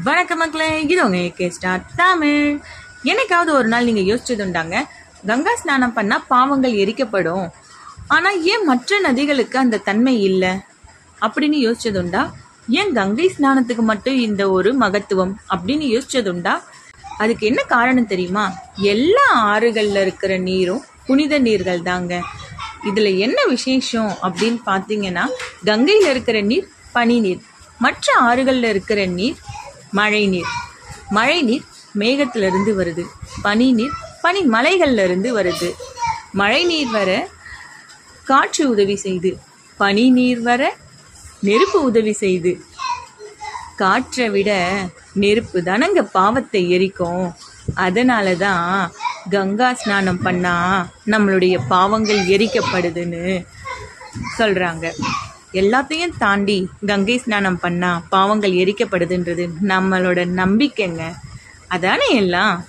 வணக்கம் மக்களே இது உங்க ஏகே ஸ்டார் தமிழ். என்னைக்காவது ஒரு நாள் நீங்கள் யோசிச்சது உண்டாங்க கங்கா ஸ்நானம் பண்ணால் பாவங்கள் எரிக்கப்படும். ஆனால் ஏன் மற்ற நதிகளுக்கு அந்த தன்மை இல்லை? அப்படின்னு யோசிச்சதுண்டா ஏன் கங்கை ஸ்நானத்துக்கு மட்டும் இந்த ஒரு மகத்துவம் அப்படின்னு யோசிச்சதுண்டா அதுக்கு என்ன காரணம் தெரியுமா? எல்லா ஆறுகளில் இருக்கிற நீரும் புனித நீர்கள் தாங்க. இதில் என்ன விசேஷம் அப்படின்னு பார்த்தீங்கன்னா கங்கையில் இருக்கிற நீர் பனி நீர். மற்ற ஆறுகளில் இருக்கிற நீர் மழைநீர். மழைநீர் மேகத்திலிருந்து வருது. பனி நீர் பனி மலைகள்லருந்து வருது. மழைநீர் வர காற்று உதவி செய்து பனி நீர் வர நெருப்பு உதவி செய்து. காற்றை விட நெருப்பு தானங்க பாவத்தை எரிக்கும். அதனால தான் கங்கா ஸ்நானம் பண்ணால் நம்மளுடைய பாவங்கள் எரிக்கப்படுதுன்னு சொல்கிறாங்க எல்லாத்தையும் தாண்டி கங்கை ஸ்நானம் பண்ணால் பாவங்கள் எரிக்கப்படுதுன்றது நம்மளோட நம்பிக்கைங்க. அதானே எல்லாம்?